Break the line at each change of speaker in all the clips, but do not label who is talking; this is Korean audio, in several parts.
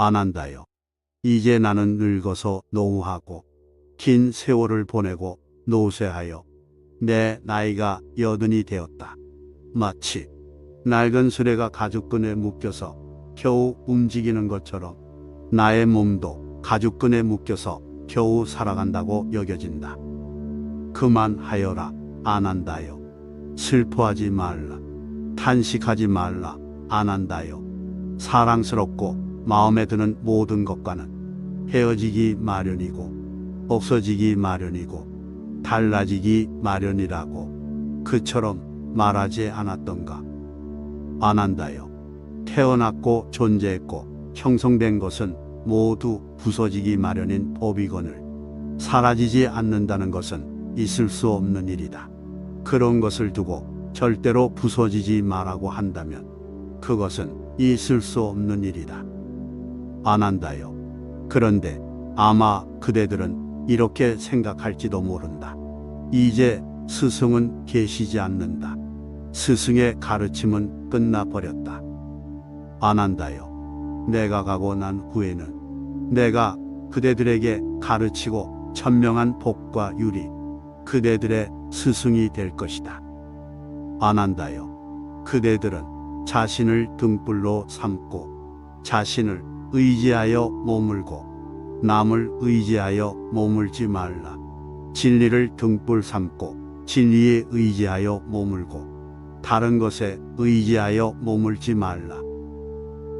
안 한다요. 이제 나는 늙어서 노후하고 긴 세월을 보내고 노쇠하여 내 나이가 여든이 되었다. 마치 낡은 수레가 가죽끈에 묶여서 겨우 움직이는 것처럼 나의 몸도 가죽끈에 묶여서 겨우 살아간다고 여겨진다. 그만하여라 안 한다요. 슬퍼하지 말라. 탄식하지 말라 안 한다요. 사랑스럽고 마음에 드는 모든 것과는 헤어지기 마련이고 없어지기 마련이고 달라지기 마련이라고 그처럼 말하지 않았던가 안 한다요. 태어났고 존재했고 형성된 것은 모두 부서지기 마련인 법이거늘 사라지지 않는다는 것은 있을 수 없는 일이다. 그런 것을 두고 절대로 부서지지 말라고 한다면 그것은 있을 수 없는 일이다. 안 한다요. 그런데 아마 그대들은 이렇게 생각할지도 모른다. 이제 스승은 계시지 않는다. 스승의 가르침은 끝나버렸다. 안 한다요. 내가 가고 난 후에는 내가 그대들에게 가르치고 천명한 복과 유리, 그대들의 스승이 될 것이다. 안 한다요. 그대들은 자신을 등불로 삼고 자신을 의지하여 머물고 남을 의지하여 머물지 말라. 진리를 등불 삼고 진리에 의지하여 머물고 다른 것에 의지하여 머물지 말라.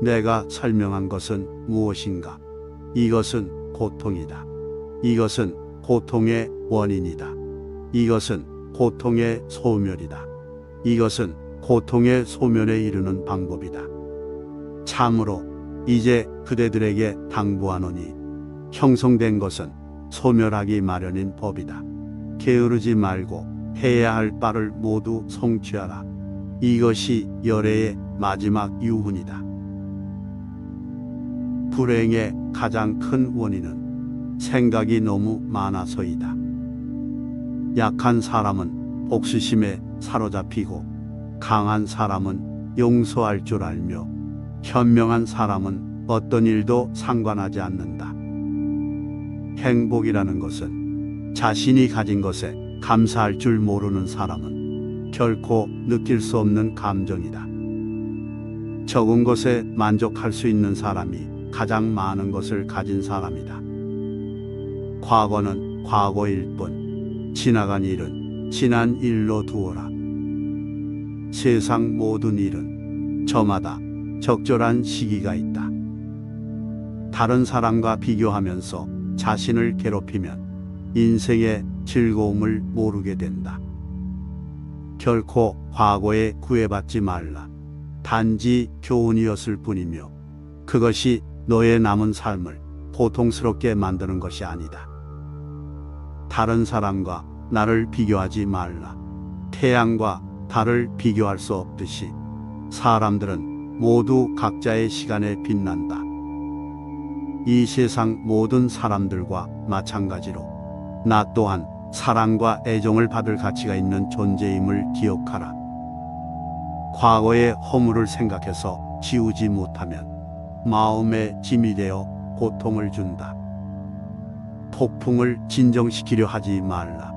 내가 설명한 것은 무엇인가? 이것은 고통이다. 이것은 고통의 원인이다. 이것은 고통의 소멸이다. 이것은 고통의 소멸에 이르는 방법이다. 참으로 이제 그대들에게 당부하노니 형성된 것은 소멸하기 마련인 법이다. 게으르지 말고 해야 할 바를 모두 성취하라. 이것이 열애의 마지막 유훈이다. 불행의 가장 큰 원인은 생각이 너무 많아서이다. 약한 사람은 복수심에 사로잡히고 강한 사람은 용서할 줄 알며 현명한 사람은 어떤 일도 상관하지 않는다. 행복이라는 것은 자신이 가진 것에 감사할 줄 모르는 사람은 결코 느낄 수 없는 감정이다. 적은 것에 만족할 수 있는 사람이 가장 많은 것을 가진 사람이다. 과거는 과거일 뿐, 지나간 일은 지난 일로 두어라. 세상 모든 일은 저마다 적절한 시기가 있다. 다른 사람과 비교하면서 자신을 괴롭히면 인생의 즐거움을 모르게 된다. 결코 과거에 구애받지 말라. 단지 교훈이었을 뿐이며 그것이 너의 남은 삶을 고통스럽게 만드는 것이 아니다. 다른 사람과 나를 비교하지 말라. 태양과 달을 비교할 수 없듯이 사람들은 모두 각자의 시간에 빛난다. 이 세상 모든 사람들과 마찬가지로 나 또한 사랑과 애정을 받을 가치가 있는 존재임을 기억하라. 과거의 허물을 생각해서 지우지 못하면 마음에 짐이 되어 고통을 준다. 폭풍을 진정시키려 하지 말라.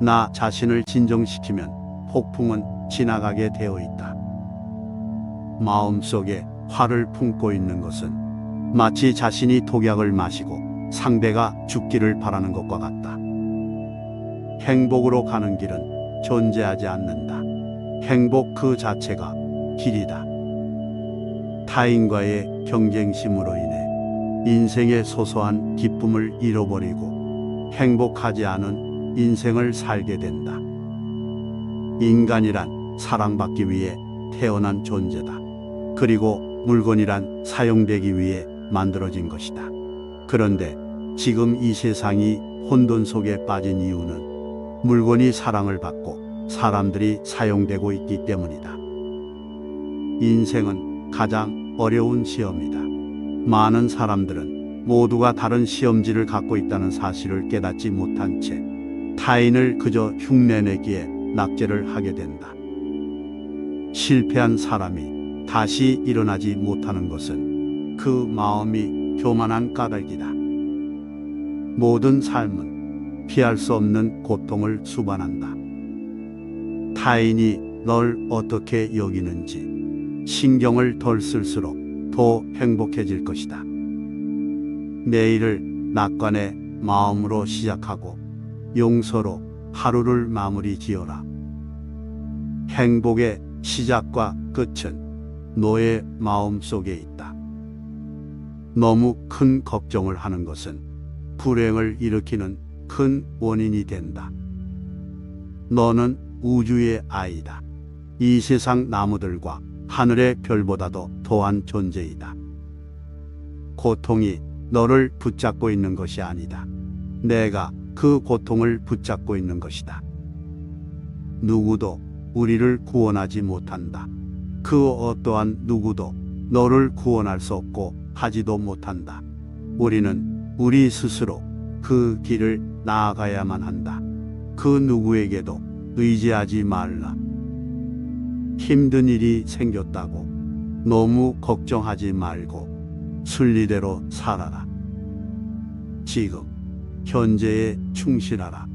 나 자신을 진정시키면 폭풍은 지나가게 되어 있다. 마음속에 화를 품고 있는 것은 마치 자신이 독약을 마시고 상대가 죽기를 바라는 것과 같다. 행복으로 가는 길은 존재하지 않는다. 행복 그 자체가 길이다. 타인과의 경쟁심으로 인해 인생의 소소한 기쁨을 잃어버리고 행복하지 않은 인생을 살게 된다. 인간이란 사랑받기 위해 태어난 존재다. 그리고 물건이란 사용되기 위해 만들어진 것이다. 그런데 지금 이 세상이 혼돈 속에 빠진 이유는 물건이 사랑을 받고 사람들이 사용되고 있기 때문이다. 인생은 가장 어려운 시험이다. 많은 사람들은 모두가 다른 시험지를 갖고 있다는 사실을 깨닫지 못한 채 타인을 그저 흉내내기에 낙제를 하게 된다. 실패한 사람이 다시 일어나지 못하는 것은 그 마음이 교만한 까닭이다. 모든 삶은 피할 수 없는 고통을 수반한다. 타인이 널 어떻게 여기는지 신경을 덜 쓸수록 더 행복해질 것이다. 내일을 낙관의 마음으로 시작하고 용서로 하루를 마무리 지어라. 행복의 시작과 끝은 너의 마음 속에 있다. 너무 큰 걱정을 하는 것은 불행을 일으키는 큰 원인이 된다. 너는 우주의 아이다. 이 세상 나무들과 하늘의 별보다도 더한 존재이다. 고통이 너를 붙잡고 있는 것이 아니다. 내가 그 고통을 붙잡고 있는 것이다. 누구도 우리를 구원하지 못한다. 그 어떠한 누구도 너를 구원할 수 없고 하지도 못한다. 우리는 우리 스스로 그 길을 나아가야만 한다. 그 누구에게도 의지하지 말라. 힘든 일이 생겼다고 너무 걱정하지 말고 순리대로 살아라. 지금 현재에 충실하라.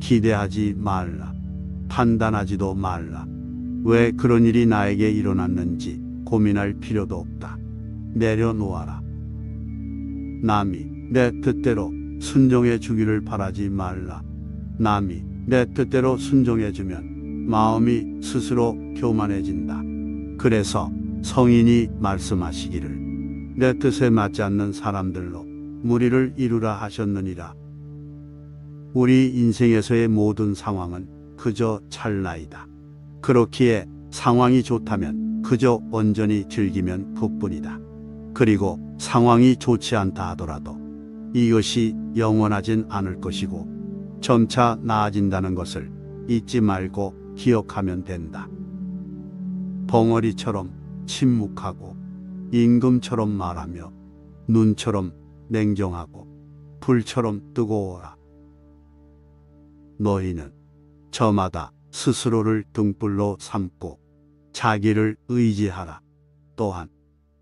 기대하지 말라. 판단하지도 말라. 왜 그런 일이 나에게 일어났는지 고민할 필요도 없다. 내려놓아라. 남이 내 뜻대로 순종해 주기를 바라지 말라. 남이 내 뜻대로 순종해 주면 마음이 스스로 교만해진다. 그래서 성인이 말씀하시기를 내 뜻에 맞지 않는 사람들로 무리를 이루라 하셨느니라. 우리 인생에서의 모든 상황은 그저 찰나이다. 그렇기에 상황이 좋다면 그저 온전히 즐기면 그뿐이다. 그리고 상황이 좋지 않다 하더라도 이것이 영원하진 않을 것이고 점차 나아진다는 것을 잊지 말고 기억하면 된다. 벙어리처럼 침묵하고 임금처럼 말하며 눈처럼 냉정하고 불처럼 뜨거워라. 너희는 저마다 스스로를 등불로 삼고 자기를 의지하라. 또한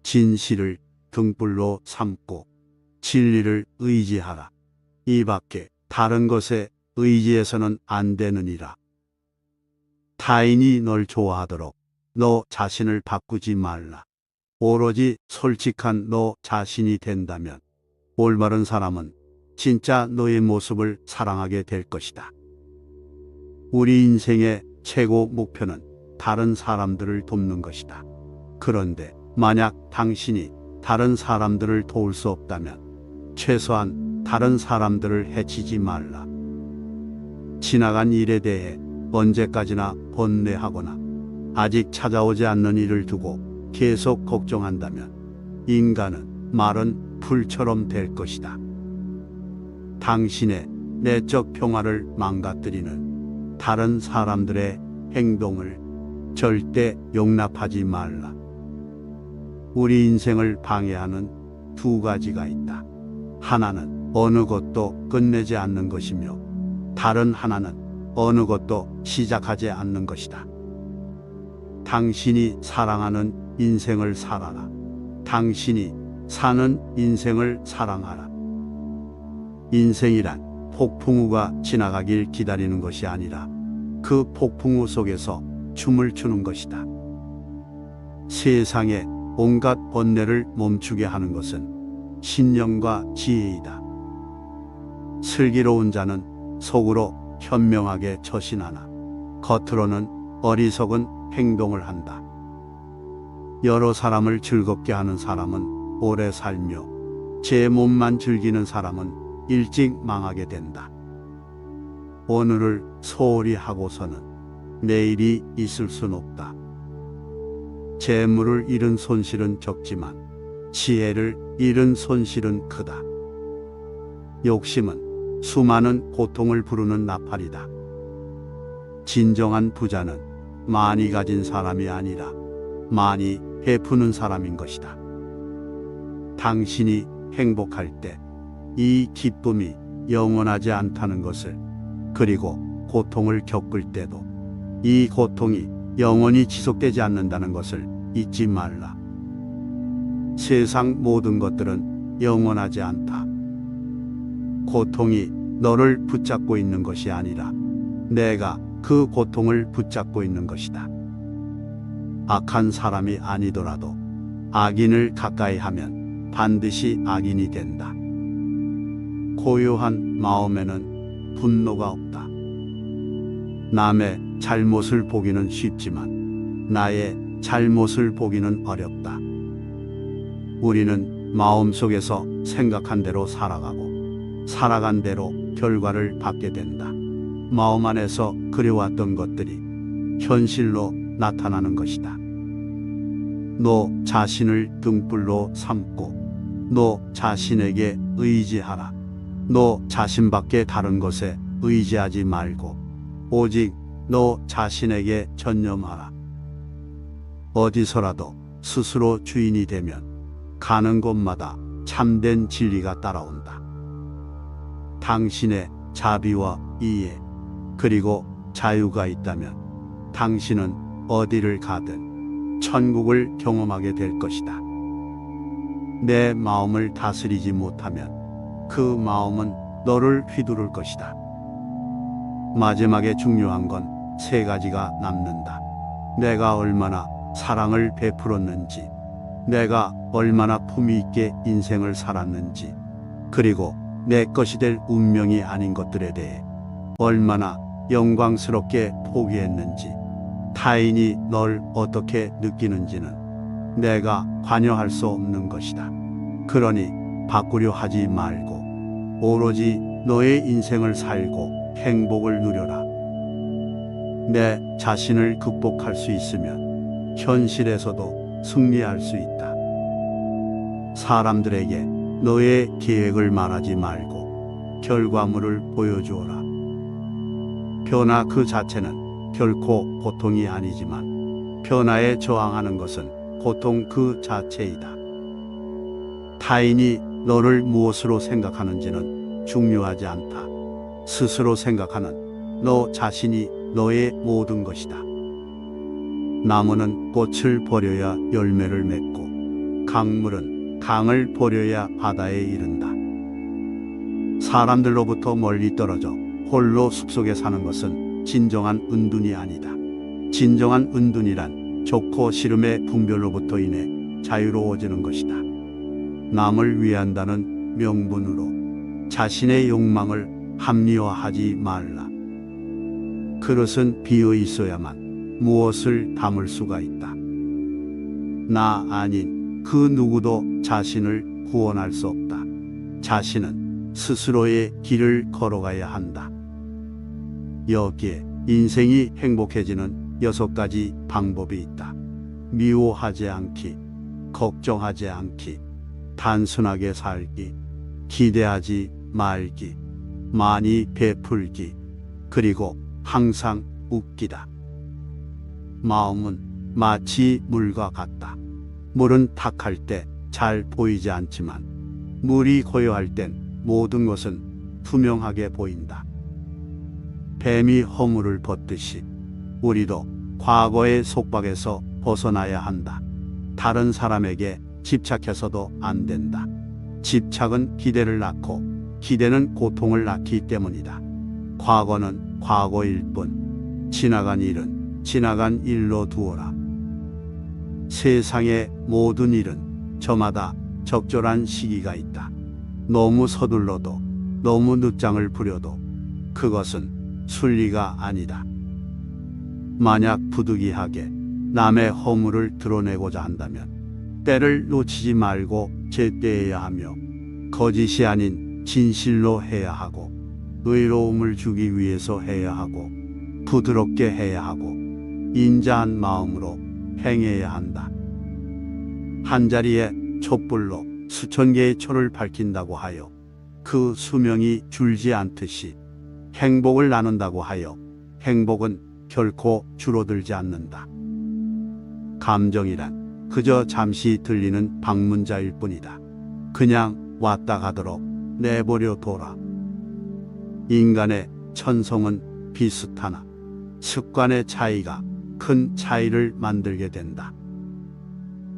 진실을 등불로 삼고 진리를 의지하라. 이 밖에 다른 것에 의지해서는 안 되느니라. 타인이 널 좋아하도록 너 자신을 바꾸지 말라. 오로지 솔직한 너 자신이 된다면 올바른 사람은 진짜 너의 모습을 사랑하게 될 것이다. 우리 인생의 최고 목표는 다른 사람들을 돕는 것이다. 그런데 만약 당신이 다른 사람들을 도울 수 없다면 최소한 다른 사람들을 해치지 말라. 지나간 일에 대해 언제까지나 번뇌하거나 아직 찾아오지 않는 일을 두고 계속 걱정한다면 인간은 마른 풀처럼 될 것이다. 당신의 내적 평화를 망가뜨리는 다른 사람들의 행동을 절대 용납하지 말라. 우리 인생을 방해하는 두 가지가 있다. 하나는 어느 것도 끝내지 않는 것이며 다른 하나는 어느 것도 시작하지 않는 것이다. 당신이 사랑하는 인생을 살아라. 당신이 사는 인생을 사랑하라. 인생이란 폭풍우가 지나가길 기다리는 것이 아니라 그 폭풍우 속에서 춤을 추는 것이다. 세상에 온갖 번뇌를 멈추게 하는 것은 신령과 지혜이다. 슬기로운 자는 속으로 현명하게 처신하나 겉으로는 어리석은 행동을 한다. 여러 사람을 즐겁게 하는 사람은 오래 살며 제 몸만 즐기는 사람은 일찍 망하게 된다. 오늘을 소홀히 하고서는 내일이 있을 순 없다. 재물을 잃은 손실은 적지만 지혜를 잃은 손실은 크다. 욕심은 수많은 고통을 부르는 나팔이다. 진정한 부자는 많이 가진 사람이 아니라 많이 베푸는 사람인 것이다. 당신이 행복할 때 이 기쁨이 영원하지 않다는 것을 그리고 고통을 겪을 때도 이 고통이 영원히 지속되지 않는다는 것을 잊지 말라. 세상 모든 것들은 영원하지 않다. 고통이 너를 붙잡고 있는 것이 아니라 내가 그 고통을 붙잡고 있는 것이다. 악한 사람이 아니더라도 악인을 가까이 하면 반드시 악인이 된다. 고요한 마음에는 분노가 없다. 남의 잘못을 보기는 쉽지만 나의 잘못을 보기는 어렵다. 우리는 마음속에서 생각한 대로 살아가고 살아간 대로 결과를 받게 된다. 마음 안에서 그려왔던 것들이 현실로 나타나는 것이다. 너 자신을 등불로 삼고 너 자신에게 의지하라. 너 자신밖에 다른 것에 의지하지 말고 오직 너 자신에게 전념하라. 어디서라도 스스로 주인이 되면 가는 곳마다 참된 진리가 따라온다. 당신의 자비와 이해, 그리고 자유가 있다면 당신은 어디를 가든 천국을 경험하게 될 것이다. 내 마음을 다스리지 못하면 그 마음은 너를 휘두를 것이다. 마지막에 중요한 건 세 가지가 남는다. 내가 얼마나 사랑을 베풀었는지, 내가 얼마나 품위 있게 인생을 살았는지, 그리고 내 것이 될 운명이 아닌 것들에 대해 얼마나 영광스럽게 포기했는지, 타인이 널 어떻게 느끼는지는 내가 관여할 수 없는 것이다. 그러니 바꾸려 하지 말고 오로지 너의 인생을 살고 행복을 누려라. 내 자신을 극복할 수 있으면 현실에서도 승리할 수 있다. 사람들에게 너의 계획을 말하지 말고 결과물을 보여주어라. 변화 그 자체는 결코 고통이 아니지만 변화에 저항하는 것은 고통 그 자체이다. 타인이 너를 무엇으로 생각하는지는 중요하지 않다. 스스로 생각하는 너 자신이 너의 모든 것이다. 나무는 꽃을 버려야 열매를 맺고 강물은 강을 버려야 바다에 이른다. 사람들로부터 멀리 떨어져 홀로 숲속에 사는 것은 진정한 은둔이 아니다. 진정한 은둔이란 좋고 싫음의 분별로부터 인해 자유로워지는 것이다. 남을 위한다는 명분으로 자신의 욕망을 합리화하지 말라. 그릇은 비어 있어야만 무엇을 담을 수가 있다. 나 아닌 그 누구도 자신을 구원할 수 없다. 자신은 스스로의 길을 걸어가야 한다. 여기에 인생이 행복해지는 여섯 가지 방법이 있다. 미워하지 않기, 걱정하지 않기, 단순하게 살기, 기대하지 말기, 많이 베풀기, 그리고 항상 웃기다. 마음은 마치 물과 같다. 물은 탁할 때 잘 보이지 않지만 물이 고요할 땐 모든 것은 투명하게 보인다. 뱀이 허물을 벗듯이 우리도 과거의 속박에서 벗어나야 한다. 다른 사람에게 집착해서도 안 된다. 집착은 기대를 낳고 기대는 고통을 낳기 때문이다. 과거는 과거일 뿐 지나간 일은 지나간 일로 두어라. 세상의 모든 일은 저마다 적절한 시기가 있다. 너무 서둘러도 너무 늦장을 부려도 그것은 순리가 아니다. 만약 부득이하게 남의 허물을 드러내고자 한다면 때를 놓치지 말고 제때해야 하며 거짓이 아닌 진실로 해야 하고 의로움을 주기 위해서 해야 하고 부드럽게 해야 하고 인자한 마음으로 행해야 한다. 한 자리에 촛불로 수천 개의 초를 밝힌다고 하여 그 수명이 줄지 않듯이 행복을 나눈다고 하여 행복은 결코 줄어들지 않는다. 감정이란 그저 잠시 들리는 방문자일 뿐이다. 그냥 왔다 가도록 내버려 둬라. 인간의 천성은 비슷하나 습관의 차이가 큰 차이를 만들게 된다.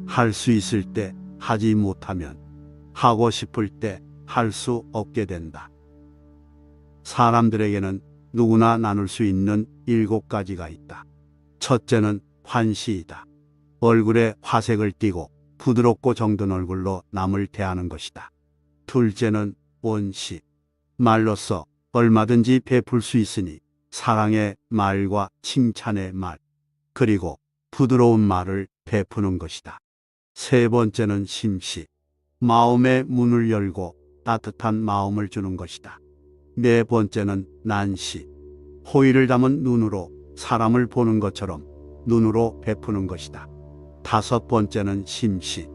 할 수 있을 때 하지 못하면 하고 싶을 때 할 수 없게 된다. 사람들에게는 누구나 나눌 수 있는 일곱 가지가 있다. 첫째는 환시이다. 얼굴에 화색을 띠고 부드럽고 정든 얼굴로 남을 대하는 것이다. 둘째는 온시. 말로써 얼마든지 베풀 수 있으니 사랑의 말과 칭찬의 말, 그리고 부드러운 말을 베푸는 것이다. 세 번째는 심시. 마음의 문을 열고 따뜻한 마음을 주는 것이다. 네 번째는 난시. 호의를 담은 눈으로 사람을 보는 것처럼 눈으로 베푸는 것이다. 다섯 번째는 심시.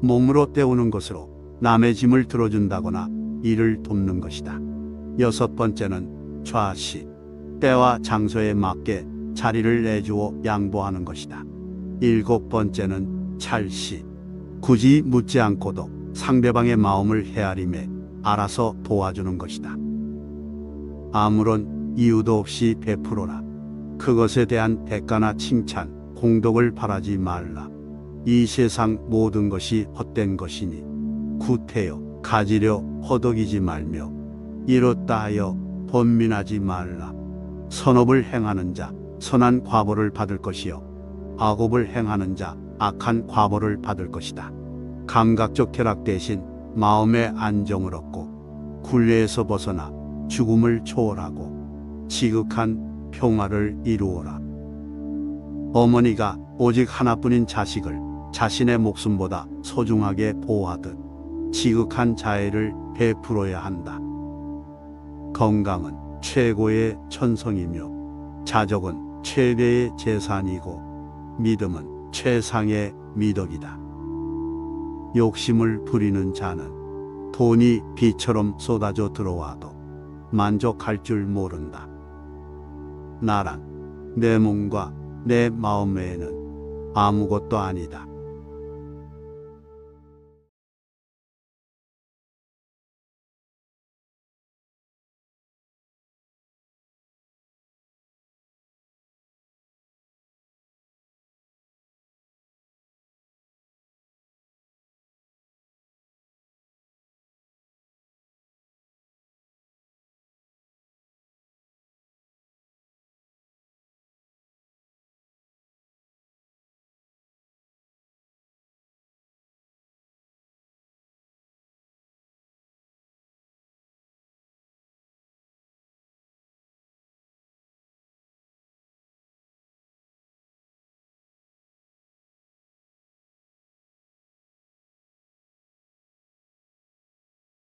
몸으로 때우는 것으로 남의 짐을 들어준다거나 일을 돕는 것이다. 여섯 번째는 좌시. 때와 장소에 맞게 자리를 내주어 양보하는 것이다. 일곱 번째는 찰시. 굳이 묻지 않고도 상대방의 마음을 헤아림에 알아서 도와주는 것이다. 아무런 이유도 없이 베풀어라. 그것에 대한 대가나 칭찬, 공덕을 바라지 말라. 이 세상 모든 것이 헛된 것이니 구태여 가지려 허덕이지 말며 이렇다 하여 번민하지 말라. 선업을 행하는 자 선한 과보를 받을 것이요 악업을 행하는 자 악한 과보를 받을 것이다. 감각적 쾌락 대신 마음의 안정을 얻고 굴레에서 벗어나 죽음을 초월하고 지극한 평화를 이루어라. 어머니가 오직 하나뿐인 자식을 자신의 목숨보다 소중하게 보호하듯 지극한 자애를 베풀어야 한다. 건강은 최고의 천성이며 자적은 최대의 재산이고 믿음은 최상의 미덕이다. 욕심을 부리는 자는 돈이 비처럼 쏟아져 들어와도 만족할 줄 모른다. 나란 내 몸과 내 마음 외에는 아무것도 아니다.